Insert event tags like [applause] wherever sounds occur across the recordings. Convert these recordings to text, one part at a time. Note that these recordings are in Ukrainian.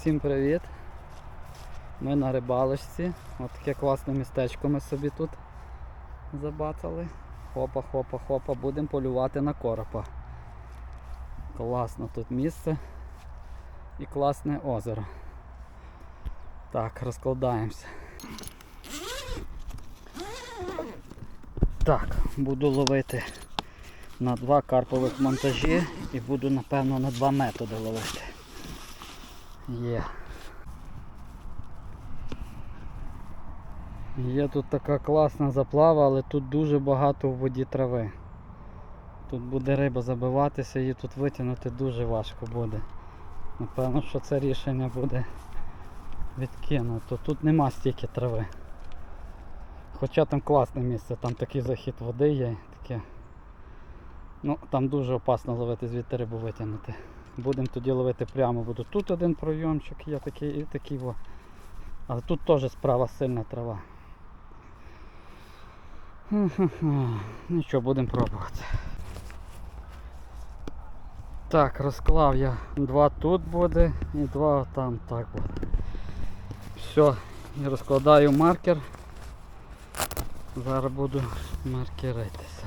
Всім привіт! Ми на рибалочці. Ось таке класне містечко ми собі тут забацали. Хопа, хопа, хопа, будемо полювати на коропа. Класно тут місце і класне озеро. Так, розкладаємося. Так, буду ловити на два карпових монтажі і буду напевно на два методи ловити. Є. Є тут така класна заплава, але тут дуже багато в воді трави. Тут буде риба забиватися, її тут витягнути дуже важко буде. Напевно, що це рішення буде відкинуто. Тут нема стільки трави. Хоча там класне місце, там такий захід води є, таке. Ну, там дуже опасно ловити звідти рибу витягнути. Будемо тоді ловити прямо. Буде тут один пройомчик є такий і такий. Во. Але тут теж справа сильна трава. Нічого, будемо пробувати. Так, розклав я два тут буде і два там так буде. Все, і розкладаю маркер. Зараз буду маркеритися.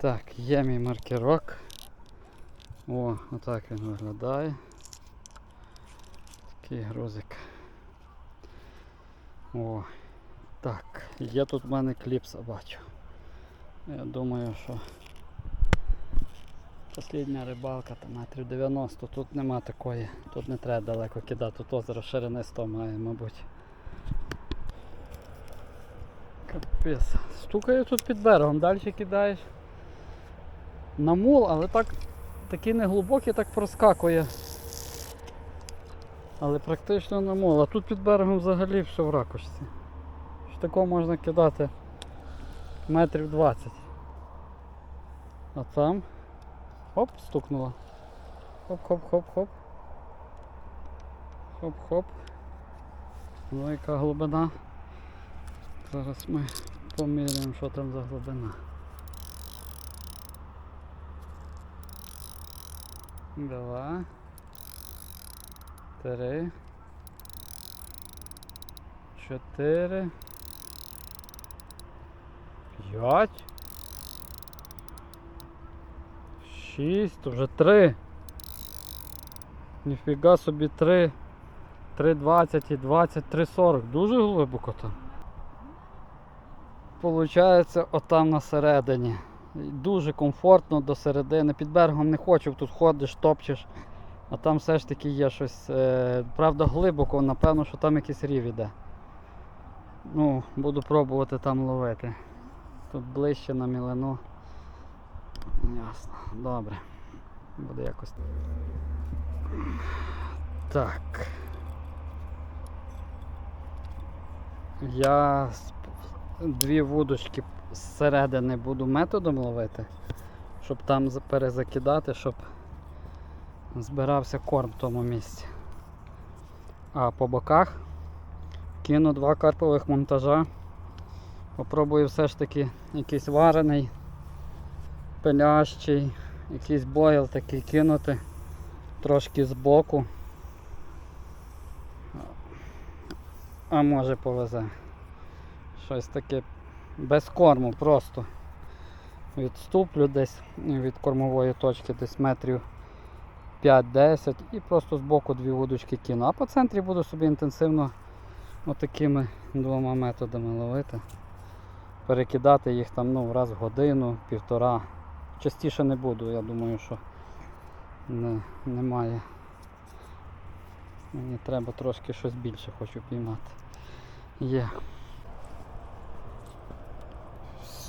Так, є мій маркерок. О, отак він виглядає. Такий грузик. О, так, є тут в мене кліпса бачу. Я думаю, що Послідня рибалка там метрів 90, тут нема такої, тут не треба далеко кидати, тут озеро ширини 100 має, мабуть. Капець. Стукає тут під берегом, далі кидаєш. На мул, але так такий неглибокий, так проскакує. Але практично на мул. А тут під берегом взагалі все в ракушці. Такого можна кидати метрів 20. А там Хоп, стукнуло. Хоп-хоп-хоп-хоп. Хоп-хоп. Ну яка глибина. Зараз ми поміряємо, що там за глибина. Два. Три. Чотири. П'ять. Шість, вже три. Ніфіга собі три. 3,20 і 20, 3,40. Дуже глибоко там. Получається отам на середині. Дуже комфортно до середини. Під берегом не хочу, тут ходиш, топчеш. А там все ж таки є щось. Е, правда, глибоко, напевно, що там якийсь рів іде. Ну, буду пробувати там ловити. Тут ближче на мілину. Ясно, добре. Буде якось. Так. Я дві вудочки зсередини буду методом ловити, щоб там перезакидати, щоб збирався корм в тому місці. А по боках кину два карпових монтажа. Попробую все ж таки якийсь варений пилящий, якийсь бойл такий кинути трошки збоку. А може повезе. Щось таке без корму просто. Відступлю десь від кормової точки десь метрів 5-10 і просто збоку дві вудочки кину. А по центрі буду собі інтенсивно отакими двома методами ловити. Перекидати їх там ну, раз в годину, півтора. Частіше не буду, я думаю, що не, немає. Мені треба трошки щось більше хочу піймати. Є.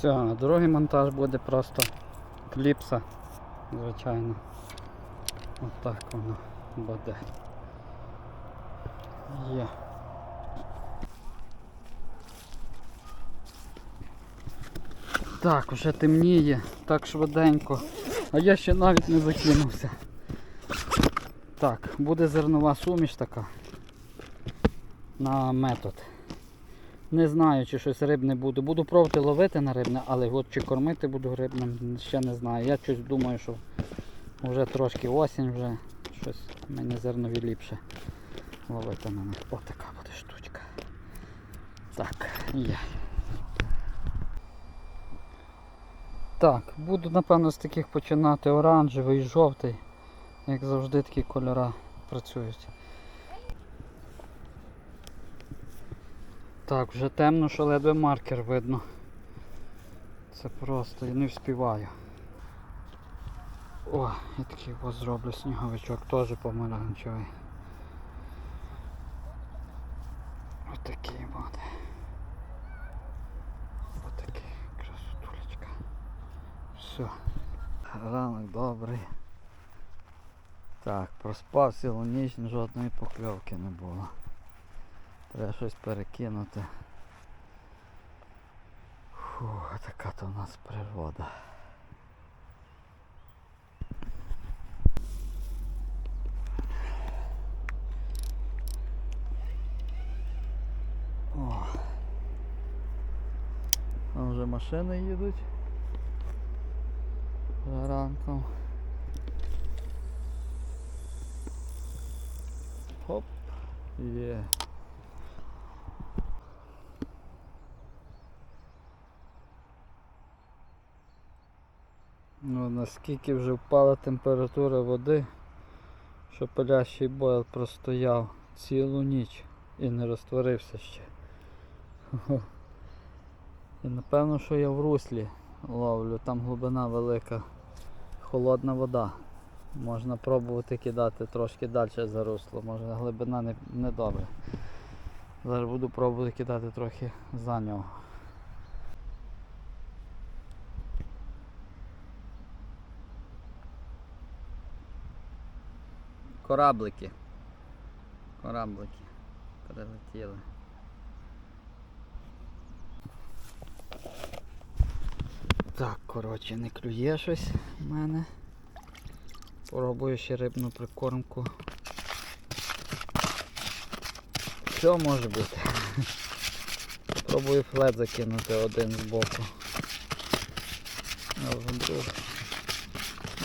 Все, другий монтаж буде просто кліпса, звичайно. Отак воно буде. Є. Так, вже темніє, так швиденько. А я ще навіть не закинувся. Так, буде зернова суміш така на метод. Не знаю, чи щось рибне буду. Буду пробувати ловити на рибне, але от чи кормити буду рибним, ще не знаю. Я щось думаю, що вже трошки осінь, вже Щось мені зернові ліпше ловити на них. Ось така буде штучка. Так, є. Так, буду напевно з таких починати оранжевий, жовтий. Як завжди такі кольори працюють. Так, вже темно, що ледве маркер видно. Це просто я не вспіваю. О, і такий ось зроблю сніговичок, теж помаранчевий. Ось такий буде. Ось такий красотулечка. Все. Ранок добрий. Так, проспав цілу ніч, жодної покльовки не було. Треба щось перекинути. Фу, така то у нас природа. О. А вже машини їдуть. Вже ранком. Хоп. Є. Ну наскільки вже впала температура води, що палящий бойл простояв цілу ніч і не розтворився ще. І напевно, що я в руслі ловлю, там глибина велика, холодна вода. Можна пробувати кидати трошки далі за русло, може глибина не, не добре. Зараз буду пробувати кидати трохи за нього. Кораблики. Кораблики. Прилетіли. Так, коротше, не клює щось в мене. Пробую ще рибну прикормку. Все може бути. [laughs] Пробую флет закинути один з боку.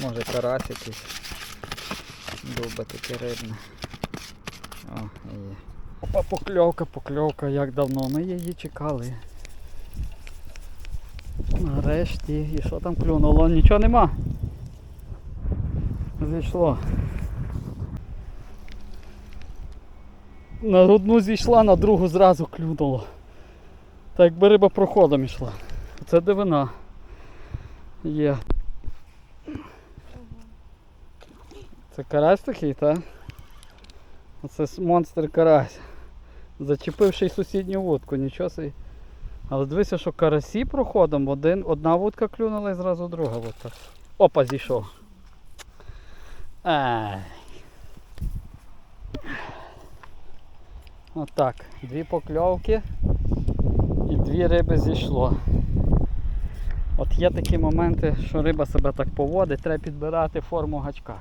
Може карась якийсь. Дуба таке рибне. О, є. Опа, покльовка, покльовка, як давно ми її чекали. Нарешті, і що там клюнуло? Нічого нема. Зійшло. На одну зійшла, на другу зразу клюнуло. Так якби риба проходом йшла. Це дивина. Є. Це карась такий, так? Оце монстр карась. Зачепивши сусідню вудку, нічого собі. Але дивися, що карасі проходом, один, одна вудка клюнула і зразу друга вудка. Опа, зійшов. Ай. Отак. Дві покльовки і дві риби зійшло. От є такі моменти, що риба себе так поводить, треба підбирати форму гачка.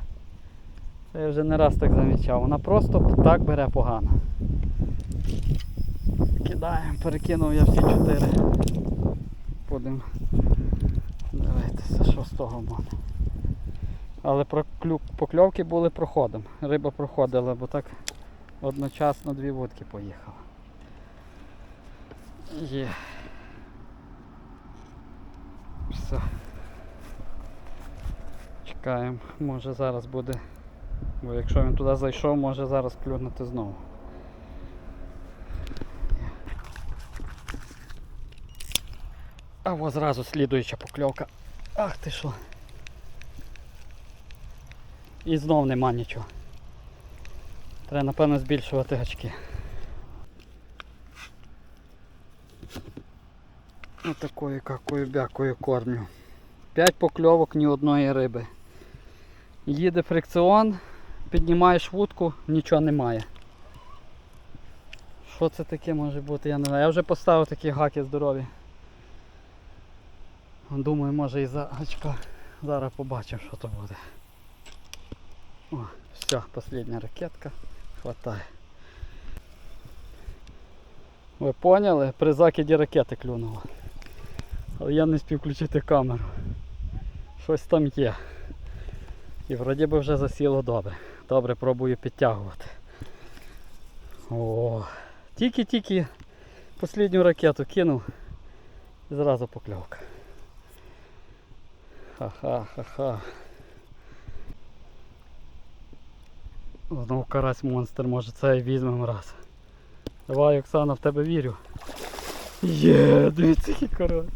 Це я вже не раз так замічав. Вона просто так бере погано. Кидаємо, перекинув я всі чотири. Будемо дивитися, що з того буде. Але покльовки були проходом. Риба проходила, бо так одночасно дві вудки поїхали. Є. Все. Чекаємо, може зараз буде. Бо якщо він туди зайшов, може зараз клюнути знову. А ось зразу слідуюча покльовка. Ах ти що. І знов нема нічого. Треба напевно збільшувати гачки. Отакою какою бякою кормлю. П'ять покльовок, ні одної риби. Їде фрикціон, піднімаєш вудку, нічого немає. Що це таке може бути, я не знаю. Я вже поставив такі гаки здорові. Думаю, може і за гачка. Зараз побачимо, що то буде. О, все, остання ракетка. Хватає. Ви поняли? При закиді ракети клюнуло. Але я не спів включити камеру. Щось там є. І вроді би вже засіло добре. Добре, пробую підтягувати. О, тільки-тільки послідню ракету кинув і зразу покльовка. Ха-ха-ха-ха. Знову карась монстр, може це і візьмемо раз. Давай, Оксана, в тебе вірю. Є, дивіться, який карась.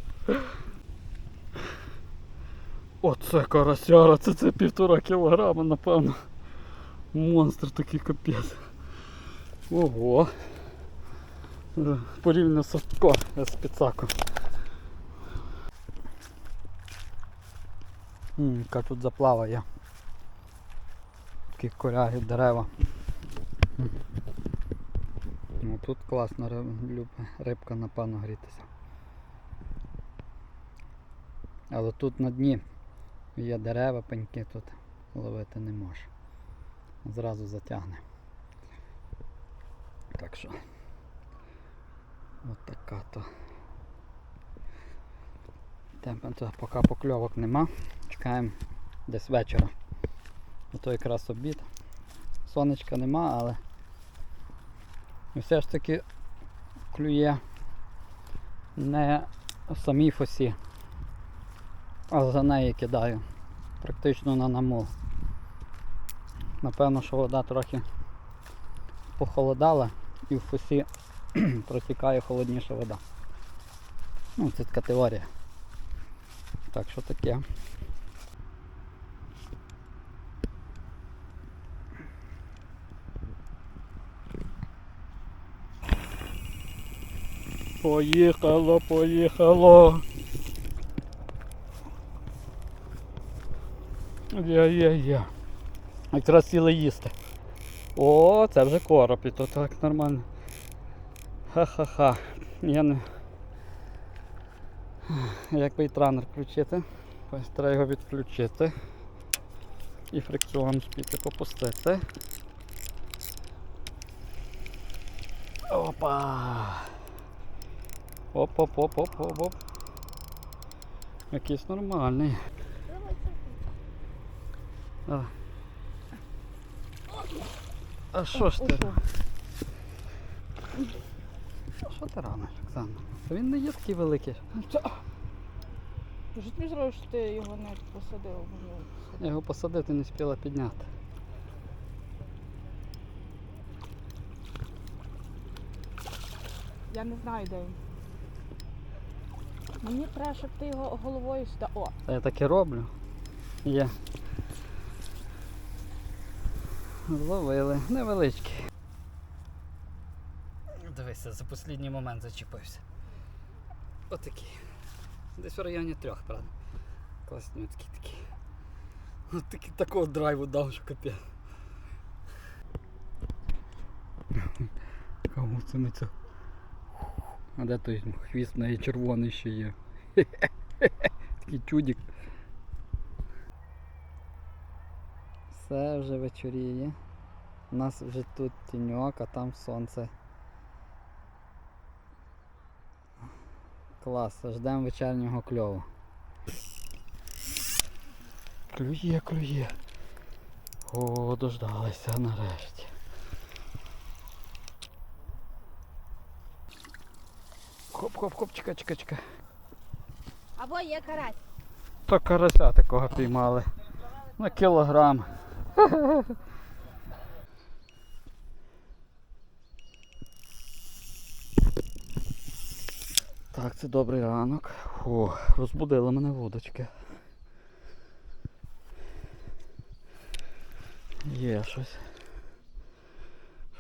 Оце карасяра, це, це півтора кілограма, напевно. Монстр такий капець. Ого. Е, Порівняно з Савко, з підсаком. Яка тут заплава є. Такі коряги, дерева. Ну тут класна рибка, напевно, грітися. Але тут на дні є дерева, пеньки тут ловити не може. Зразу затягне. Так що от така то. Темпен то поки покльовок нема. Чекаємо десь вечора. Ото якраз обід. Сонечка нема, але все ж таки клює не в самій фосі, а за неї кидаю. Практично на намул. Напевно, що вода трохи похолодала і в фосі [clears throat] протікає холодніша вода. Ну, це така теорія. Так що таке. Поїхало, поїхало. Є-є-є. Якраз сіли їсти. О, це вже короб, і то так нормально. Ха-ха-ха. Я не. Як би і транер включити. Ось треба його відключити. І фрикціон спіти попустити. Опа! Оп-оп-оп-оп-оп-оп. Якийсь нормальний. А, а що ж ти? Що ти раниш, Оксана? Та він не є такий великий. Що ж ти зробиш, що ти його не посадив? Я його посадити не спіла підняти. Я не знаю, де він. Мені треба, щоб ти його головою сюди. О, Та я так і роблю. Є. Зловили. Невеличкі. Дивися, за останній момент зачепився. Отакий. Десь в районі трьох, правда. Класнюцький такий. От такий такого драйву дав, що капець. Кому це не це? А де той хвіст неї червоний ще є. [laughs] Такий чудик. Все вже вечоріє. У нас вже тут тіньок, а там сонце. Клас, ждемо вечірнього кльову. Клює, клює. О, дождалися нарешті. Хоп-хоп-хоп, чекай, чекай, чекай. Або є карась. То карася такого піймали. На кілограм. Так, це добрий ранок. О, розбудили мене водочки. Є щось.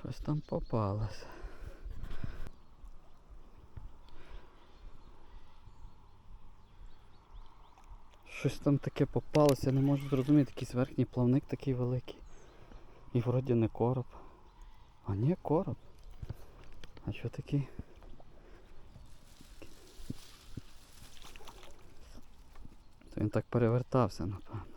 Щось там попалось. Щось там таке попалося, не можу зрозуміти, якийсь верхній плавник такий великий. І вроді не короб. А ні, короб. А що такий? Він так перевертався, напевно.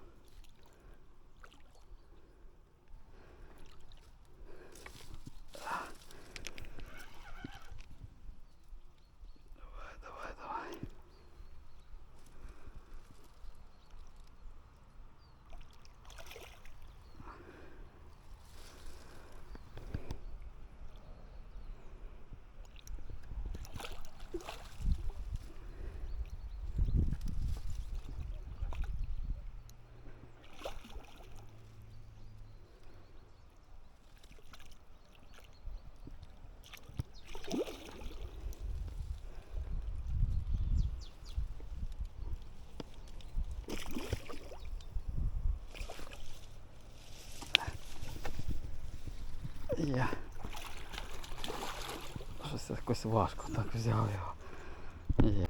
Є. Щось якось важко так взяв його. Є.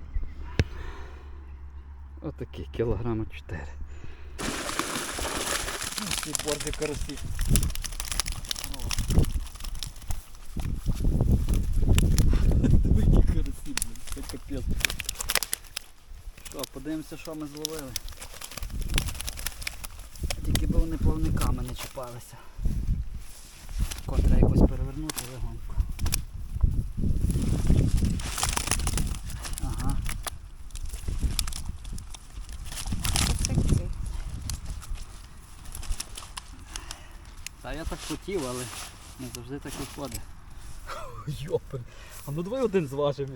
Отакі кілограми 4. Ці борди карасі. Великі [laughs] карасі, блін, це капець. Що, подивимося, що ми зловили. Тільки б вони плавниками не чіпалися. Котре якось перевернути легонько. Ага. Та я так хотів, але не завжди так виходить. [laughs] Йопер. А ну давай один зважимо.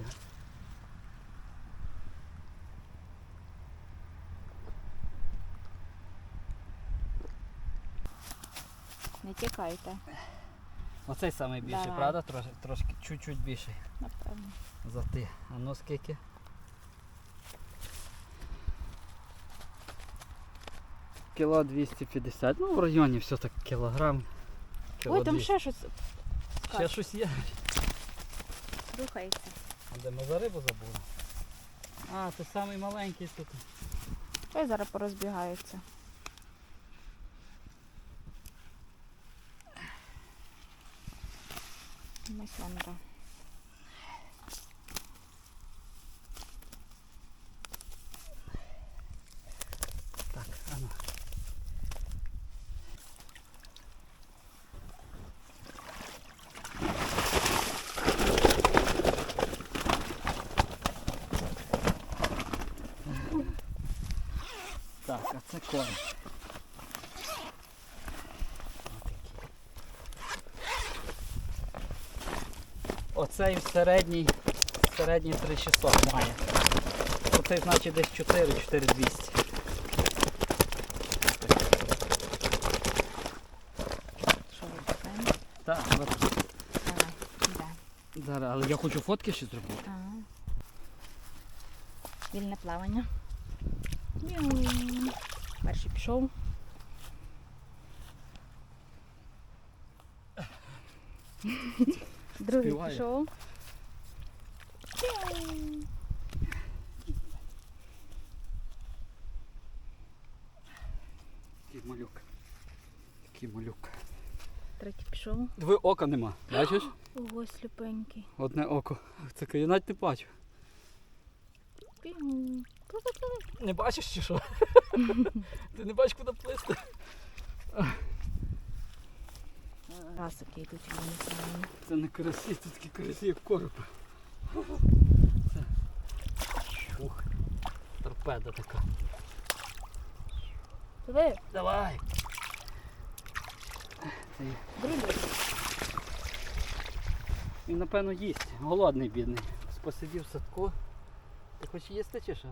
Не тікайте, Оцей самий більший, Давай. правда? Трошки, трошки чуть-чуть більший. напевно. За ти. А ну скільки? Кіло 250. Ну в районі все так кілограм. Кіло Ой, там 200. ще щось ще щось є. рухається. А де ми за рибу забули? А, це самий маленький тут. Ой, зараз порозбігаються. Масянка. Так, а ну. Так, а це корм. Оцей середній, середній 3600 має. Оцей значить десь 4, 4200. Що робимо? Так, зараз, але я хочу фотки ще зробити. Ага. Вільне плавання. Бім. Перший пішов. Другий Співає. пішов. Такий малюк. Такий малюк. Третій пішов. Диви ока нема. Бачиш? Ого, сліпенький. Одне око. Це я навіть не бачу. Пливи-пливи. Не бачиш чи що? Ти не бачиш, куди плисти. Расики йдуть вільне плавання. Це не карасі, це такі карасі, як короб. Це. Ух. Торпеда така. Пливи. Давай. Це Він напевно їсть. Голодний бідний. Посидів в садку. Ти хочеш їсти чи що?